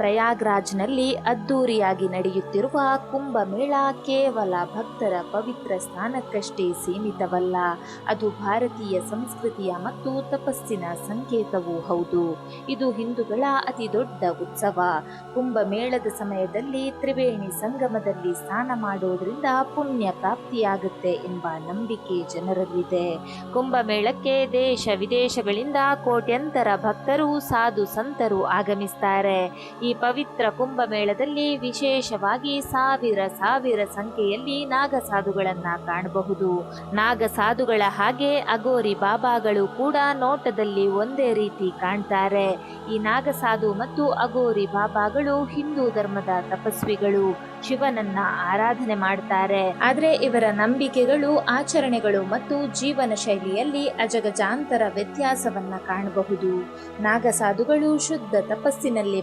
ಪ್ರಯಾಗ್ರಾಜ್ನಲ್ಲಿ ಅದ್ದೂರಿಯಾಗಿ ನಡೆಯುತ್ತಿರುವ ಕುಂಭಮೇಳ ಕೇವಲ ಭಕ್ತರ ಪವಿತ್ರ ಸ್ಥಾನಕ್ಕಷ್ಟೇ ಸೀಮಿತವಲ್ಲ. ಅದು ಭಾರತೀಯ ಸಂಸ್ಕೃತಿಯ ಮತ್ತು ತಪಸ್ಸಿನ ಸಂಕೇತವೂ ಹೌದು. ಇದು ಹಿಂದೂಗಳ ಅತಿ ದೊಡ್ಡ ಉತ್ಸವ. ಕುಂಭಮೇಳದ ಸಮಯದಲ್ಲಿ ತ್ರಿವೇಣಿ ಸಂಗಮದಲ್ಲಿ ಸ್ನಾನ ಮಾಡೋದ್ರಿಂದ ಪುಣ್ಯ ಪ್ರಾಪ್ತಿಯಾಗುತ್ತೆ ಎಂಬ ನಂಬಿಕೆ ಜನರಲ್ಲಿದೆ. ಕುಂಭಮೇಳಕ್ಕೆ ದೇಶ ವಿದೇಶಗಳಿಂದ ಕೋಟ್ಯಂತರ ಭಕ್ತರು, ಸಾಧು ಸಂತರು ಆಗಮಿಸ್ತಾರೆ. ಪವಿತ್ರ ಕುಂಭಮೇಳದಲ್ಲಿ ವಿಶೇಷವಾಗಿ ಸಾವಿರ ಸಾವಿರ ಸಂಖ್ಯೆಯಲ್ಲಿ ನಾಗಸಾಧುಗಳನ್ನ ಕಾಣಬಹುದು. ನಾಗಸಾಧುಗಳ ಹಾಗೆ ಅಗೋರಿ ಬಾಬಾಗಳು ಕೂಡ ನೋಟದಲ್ಲಿ ಒಂದೇ ರೀತಿ ಕಾಣ್ತಾರೆ. ಈ ನಾಗಸಾಧು ಮತ್ತು ಅಗೋರಿ ಬಾಬಾಗಳು ಹಿಂದೂ ಧರ್ಮದ ತಪಸ್ವಿಗಳು. ಶಿವನನ್ನ ಆರಾಧನೆ ಮಾಡ್ತಾರೆ. ಆದ್ರೆ ಇವರ ನಂಬಿಕೆಗಳು, ಆಚರಣೆಗಳು ಮತ್ತು ಜೀವನ ಶೈಲಿಯಲ್ಲಿ ಅಜಗಜಾಂತರ ವ್ಯತ್ಯಾಸವನ್ನ ಕಾಣಬಹುದು. ನಾಗಸಾಧುಗಳು ಶುದ್ಧ ತಪಸ್ಸಿನಲ್ಲಿ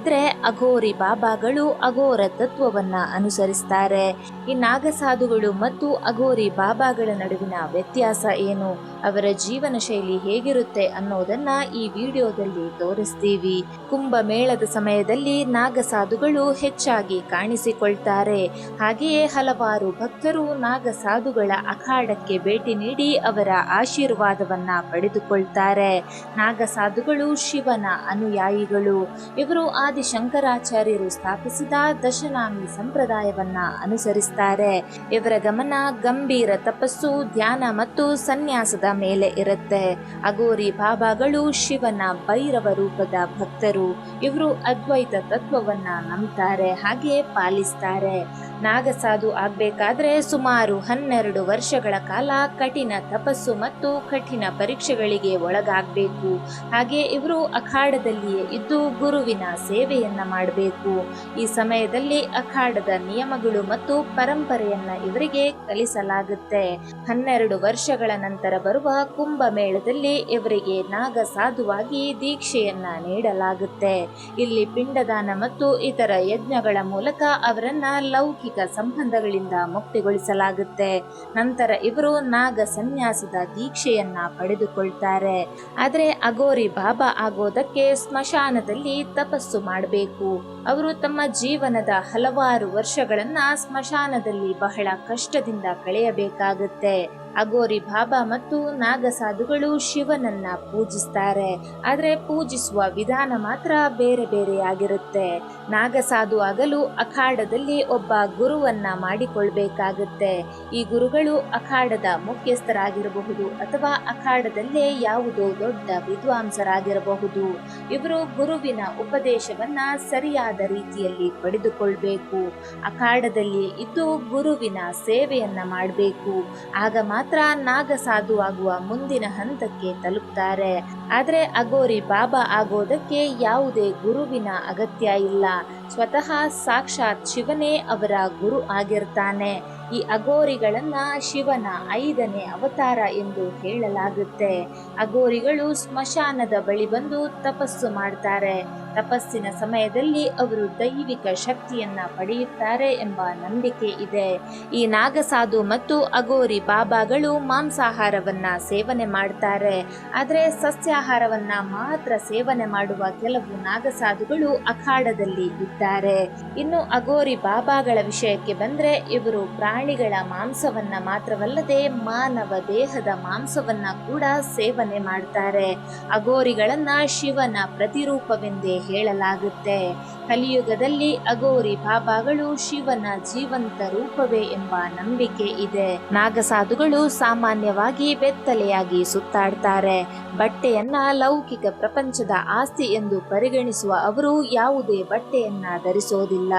ಮೊಗ್ಗರಿಸಿದ್ರೆ ಅಘೋರಿ ಬಾಬಾಗಳು ಅಘೋರ ತತ್ವವನ್ನ ಅನುಸರಿಸ್ತಾರೆ. ಈ ನಾಗಸಾಧುಗಳು ಮತ್ತು ಅಘೋರಿ ಬಾಬಾಗಳ ನಡುವಿನ ವ್ಯತ್ಯಾಸ ಏನು? ಅವರ ಜೀವನ ಶೈಲಿ ಹೇಗಿರುತ್ತೆ ಅನ್ನೋದನ್ನ ಈ ವಿಡಿಯೋದಲ್ಲಿ ತೋರಿಸ್ತೀವಿ. ಕುಂಭಮೇಳದ ಸಮಯದಲ್ಲಿ ನಾಗಸಾಧುಗಳು ಹೆಚ್ಚಾಗಿ ಕಾಣಿಸಿಕೊಳ್ತಾರೆ. ಹಾಗೆಯೇ ಹಲವಾರು ಭಕ್ತರು ನಾಗಸಾಧುಗಳ ಅಖಾಡಕ್ಕೆ ಭೇಟಿ ನೀಡಿ ಅವರ ಆಶೀರ್ವಾದವನ್ನ ಪಡೆದುಕೊಳ್ತಾರೆ. ನಾಗಸಾಧುಗಳು ಶಿವನ ಅನುಯಾಯಿಗಳು. ಇವರು ಆದಿಶಂಕರಾಚಾರ್ಯರು ಸ್ಥಾಪಿಸಿದ ದಶನಾಮಿ ಸಂಪ್ರದಾಯವನ್ನ ಅನುಸರಿಸ್ತಾರೆ. ಇವರ ಗಮನ ಗಂಭೀರ ತಪಸ್ಸು, ಧ್ಯಾನ ಮತ್ತು ಸನ್ಯಾಸದ ಮೇಲೆ ಇರುತ್ತೆ. ಅಗೋರಿ ಬಾಬಾಗಳು ಶಿವನ ಭೈರವ ರೂಪದ ಭಕ್ತರು. ಇವರು ಅದ್ವೈತ ತತ್ವವನ್ನ ನಂಬ್ತಾರೆ, ಹಾಗೆ ಪಾಲಿಸ್ತಾರೆ. ನಾಗಸಾಧು ಆಗ್ಬೇಕಾದ್ರೆ ಸುಮಾರು ಹನ್ನೆರಡು ವರ್ಷಗಳ ಕಾಲ ಕಠಿಣ ತಪಸ್ಸು ಮತ್ತು ಕಠಿಣ ಪರೀಕ್ಷೆಗಳಿಗೆ ಒಳಗಾಗಬೇಕು. ಹಾಗೆ ಇವರು ಅಖಾಡದಲ್ಲಿಯೇ ಇದ್ದು ಗುರುವಿನ ಸೇವೆಯನ್ನ ಮಾಡಬೇಕು. ಈ ಸಮಯದಲ್ಲಿ ಅಖಾಡದ ನಿಯಮಗಳು ಮತ್ತು ಪರಂಪರೆಯನ್ನ ಇವರಿಗೆ ಕಲಿಸಲಾಗುತ್ತೆ. ಹನ್ನೆರಡು ವರ್ಷಗಳ ನಂತರ ಬರುವ ಕುಂಭಮೇಳದಲ್ಲಿ ಇವರಿಗೆ ನಾಗ ಸಾಧುವಾಗಿ ದೀಕ್ಷೆಯನ್ನ ನೀಡಲಾಗುತ್ತೆ. ಇಲ್ಲಿ ಪಿಂಡದಾನ ಮತ್ತು ಇತರ ಯಜ್ಞಗಳ ಮೂಲಕ ಅವರನ್ನ ಲೌಕಿಕ ಸಂಬಂಧಗಳಿಂದ ಮುಕ್ತಿಗೊಳಿಸಲಾಗುತ್ತೆ. ನಂತರ ಇವರು ನಾಗ ಸನ್ಯಾಸದ ದೀಕ್ಷೆಯನ್ನ ಪಡೆದುಕೊಳ್ತಾರೆ. ಆದರೆ ಅಗೋರಿ ಬಾಬಾ ಆಗೋದಕ್ಕೆ ಸ್ಮಶಾನದಲ್ಲಿ ತಪಸ್ಸು ಮಾಡಬೇಕು. ಅವರು ತಮ್ಮ ಜೀವನದ ಹಲವಾರು ವರ್ಷಗಳನ್ನ ಸ್ಮಶಾನದಲ್ಲಿ ಬಹಳ ಕಷ್ಟದಿಂದ ಕಳೆಯಬೇಕಾಗುತ್ತೆ. ಅಗೋರಿ ಬಾಬಾ ಮತ್ತು ನಾಗಸಾಧುಗಳು ಶಿವನನ್ನ ಪೂಜಿಸ್ತಾರೆ. ಆದರೆ ಪೂಜಿಸುವ ವಿಧಾನ ಮಾತ್ರ ಬೇರೆ ಬೇರೆಯಾಗಿರುತ್ತೆ ನಾಗಸಾಧು ಆಗಲು ಅಖಾಡದಲ್ಲಿ ಒಬ್ಬ ಗುರುವನ್ನ ಮಾಡಿಕೊಳ್ಬೇಕಾಗುತ್ತೆ. ಈ ಗುರುಗಳು ಅಖಾಡದ ಮುಖ್ಯಸ್ಥರಾಗಿರಬಹುದು ಅಥವಾ ಅಖಾಡದಲ್ಲೇ ಯಾವುದೋ ದೊಡ್ಡ ವಿದ್ವಾಂಸರಾಗಿರಬಹುದು. ಇವರು ಗುರುವಿನ ಉಪದೇಶವನ್ನ ಸರಿಯಾದ ರೀತಿಯಲ್ಲಿ ಪಡೆದುಕೊಳ್ಬೇಕು. ಅಖಾಡದಲ್ಲಿ ಇದ್ದು ಗುರುವಿನ ಸೇವೆಯನ್ನ ಮಾಡಬೇಕು. ಆಗ ನಾಗಸಾಧು ಆಗುವ ಮುಂದಿನ ಹಂತಕ್ಕೆ ತಲುಪ್ತಾರೆ. ಆದರೆ ಅಗೋರಿ ಬಾಬಾ ಆಗೋದಕ್ಕೆ ಯಾವುದೇ ಗುರುವಿನ ಅಗತ್ಯ ಇಲ್ಲ. ಸ್ವತಃ ಸಾಕ್ಷಾತ್ ಶಿವನೇ ಅವರ ಗುರು ಆಗಿರ್ತಾನೆ. ಈ ಅಗೋರಿಗಳನ್ನ ಶಿವನ ಐದನೇ ಅವತಾರ ಎಂದು ಹೇಳಲಾಗುತ್ತೆ. ಅಗೋರಿಗಳು ಸ್ಮಶಾನದ ಬಳಿ ಬಂದು ತಪಸ್ಸು ಮಾಡ್ತಾರೆ. ತಪಸ್ಸಿನ ಸಮಯದಲ್ಲಿ ಅವರು ದೈವಿಕ ಶಕ್ತಿಯನ್ನ ಪಡೆಯುತ್ತಾರೆ ಎಂಬ ನಂಬಿಕೆ ಇದೆ. ಈ ನಾಗಸಾಧು ಮತ್ತು ಅಗೋರಿ ಬಾಬಾಗಳು ಮಾಂಸಾಹಾರವನ್ನ ಸೇವನೆ ಮಾಡ್ತಾರೆ. ಆದರೆ ಸಸ್ಯಾಹಾರವನ್ನ ಮಾತ್ರ ಸೇವನೆ ಮಾಡುವ ಕೆಲವು ನಾಗಸಾಧುಗಳು ಅಖಾಡದಲ್ಲಿ ಇದ್ದಾರೆ. ಇನ್ನು ಅಗೋರಿ ಬಾಬಾಗಳ ವಿಷಯಕ್ಕೆ ಬಂದ್ರೆ ಇವರು ಪ್ರಾಣಿಗಳ ಮಾಂಸವನ್ನ ಮಾತ್ರವಲ್ಲದೆ ಮಾನವ ದೇಹದ ಮಾಂಸವನ್ನ ಕೂಡ ಸೇವನೆ ಮಾಡ್ತಾರೆ. ಅಗೋರಿಗಳನ್ನ ಶಿವನ ಪ್ರತಿರೂಪವೆಂದೇ ಹೇಳಲಾಗುತ್ತೆ. ಕಲಿಯುಗದಲ್ಲಿ ಅಗೋರಿ ಬಾಬಾಗಳು ಶಿವನ ಜೀವಂತ ರೂಪವೇ ಎಂಬ ನಂಬಿಕೆ ಇದೆ. ನಾಗಸಾಧುಗಳು ಸಾಮಾನ್ಯವಾಗಿ ಬೆತ್ತಲೆಯಾಗಿ ಸುತ್ತಾಡ್ತಾರೆ. ಬಟ್ಟೆಯನ್ನ ಲೌಕಿಕ ಪ್ರಪಂಚದ ಆಸ್ತಿ ಎಂದು ಪರಿಗಣಿಸುವ ಅವರು ಯಾವುದೇ ಬಟ್ಟೆಯನ್ನ ಧರಿಸೋದಿಲ್ಲ.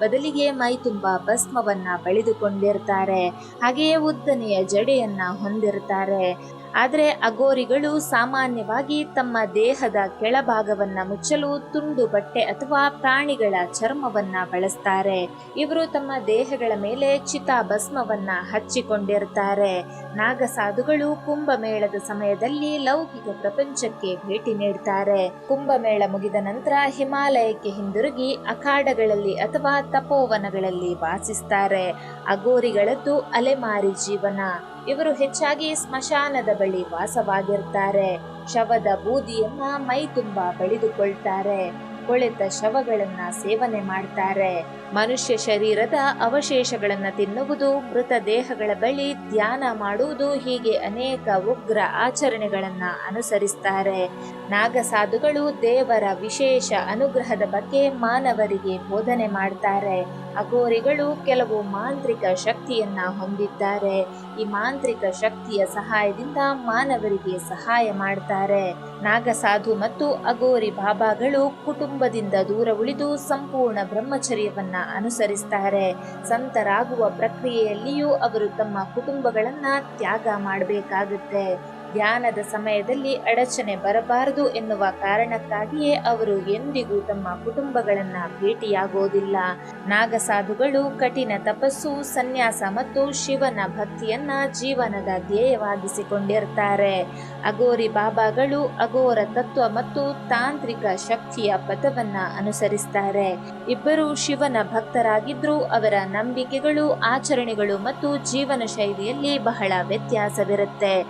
ಬದಲಿಗೆ ಮೈ ತುಂಬಾ ಭಸ್ಮವನ್ನ ಬಳಿದುಕೊಂಡಿರ್ತಾರೆ. ಹಾಗೆಯೇ ಉದ್ದನೆಯ ಜಡೆಯನ್ನ ಹೊಂದಿರ್ತಾರೆ. ಆದರೆ ಅಗೋರಿಗಳು ಸಾಮಾನ್ಯವಾಗಿ ತಮ್ಮ ದೇಹದ ಕೆಳಭಾಗವನ್ನ ಮುಚ್ಚಲು ತುಂಡು ಬಟ್ಟೆ ಅಥವಾ ಪ್ರಾಣಿಗಳ ಚರ್ಮವನ್ನ ಬಳಸ್ತಾರೆ. ಇವರು ತಮ್ಮ ದೇಹಗಳ ಮೇಲೆ ಚಿತಾಭಸ್ಮವನ್ನ ಹಚ್ಚಿಕೊಂಡಿರ್ತಾರೆ. ನಾಗಸಾಧುಗಳು ಕುಂಭಮೇಳದ ಸಮಯದಲ್ಲಿ ಲೌಕಿಕ ಪ್ರಪಂಚಕ್ಕೆ ಭೇಟಿ ನೀಡ್ತಾರೆ. ಕುಂಭಮೇಳ ಮುಗಿದ ನಂತರ ಹಿಮಾಲಯಕ್ಕೆ ಹಿಂದಿರುಗಿ ಅಖಾಡಗಳಲ್ಲಿ ಅಥವಾ ತಪೋವನಗಳಲ್ಲಿ ವಾಸಿಸ್ತಾರೆ. ಅಗೋರಿಗಳದ್ದು ಅಲೆಮಾರಿ ಜೀವನ. ಇವರು ಹೆಚ್ಚಾಗಿ ಸ್ಮಶಾನದ ಬಳಿ ವಾಸವಾಗಿರ್ತಾರೆ. ಶವದ ಬೂದಿಯನ್ನ ಮೈ ತುಂಬಾ ಬಳಿದುಕೊಳ್ತಾರೆ ಕೊಳೆತ ಶವಗಳನ್ನ ಸೇವನೆ ಮಾಡ್ತಾರೆ. ಮನುಷ್ಯ ಶರೀರದ ಅವಶೇಷಗಳನ್ನ ತಿನ್ನುವುದು, ಮೃತ ದೇಹಗಳ ಬಳಿ ಧ್ಯಾನ ಮಾಡುವುದು ಹೀಗೆ ಅನೇಕ ಉಗ್ರ ಆಚರಣೆಗಳನ್ನ ಅನುಸರಿಸ್ತಾರೆ. ನಾಗಸಾಧುಗಳು ದೇವರ ವಿಶೇಷ ಅನುಗ್ರಹದ ಬಗ್ಗೆ ಮಾನವರಿಗೆ ಬೋಧನೆ ಮಾಡ್ತಾರೆ. ಅಘೋರಿಗಳು ಕೆಲವು ಮಾಂತ್ರಿಕ ಶಕ್ತಿಯನ್ನ ಹೊಂದಿದ್ದಾರೆ. ಈ ಮಾಂತ್ರಿಕ ಶಕ್ತಿಯ ಸಹಾಯದಿಂದ ಮಾನವರಿಗೆ ಸಹಾಯ ಮಾಡ್ತಾರೆ. ನಾಗಸಾಧು ಮತ್ತು ಅಗೋರಿ ಬಾಬಾಗಳು ಕುಟುಂಬದಿಂದ ದೂರ ಉಳಿದು ಸಂಪೂರ್ಣ ಬ್ರಹ್ಮಚರ್ಯವನ್ನ ಅನುಸರಿಸ್ತಾರೆ. ಸಂತರಾಗುವ ಪ್ರಕ್ರಿಯೆಯಲ್ಲಿಯೂ ಅವರು ತಮ್ಮ ಕುಟುಂಬಗಳನ್ನ ತ್ಯಾಗ ಮಾಡಬೇಕಾಗುತ್ತೆ. ಧ್ಯಾನದ ಸಮಯದಲ್ಲಿ ಅಡಚಣೆ ಬರಬಾರದು ಎನ್ನುವ ಕಾರಣಕ್ಕಾಗಿಯೇ ಅವರು ಎಂದಿಗೂ ತಮ್ಮ ಕುಟುಂಬಗಳನ್ನ ಭೇಟಿಯಾಗೋದಿಲ್ಲ. ನಾಗಸಾಧುಗಳು, ಕಠಿಣ ತಪಸ್ಸು, ಸನ್ಯಾಸ ಮತ್ತು ಶಿವನ ಭಕ್ತಿಯನ್ನ ಜೀವನದ ಧ್ಯೇಯವಾಗಿಸಿಕೊಂಡಿರ್ತಾರೆ. ಅಗೋರಿ ಬಾಬಾಗಳು ಅಗೋರ ತತ್ವ ಮತ್ತು ತಾಂತ್ರಿಕ ಶಕ್ತಿಯ ಪಥವನ್ನ ಅನುಸರಿಸ್ತಾರೆ. ಇಬ್ಬರು ಶಿವನ ಭಕ್ತರಾಗಿದ್ರೂ ಅವರ ನಂಬಿಕೆಗಳು, ಆಚರಣೆಗಳು ಮತ್ತು ಜೀವನ ಶೈಲಿಯಲ್ಲಿ ಬಹಳ ವ್ಯತ್ಯಾಸವಿರುತ್ತೆ.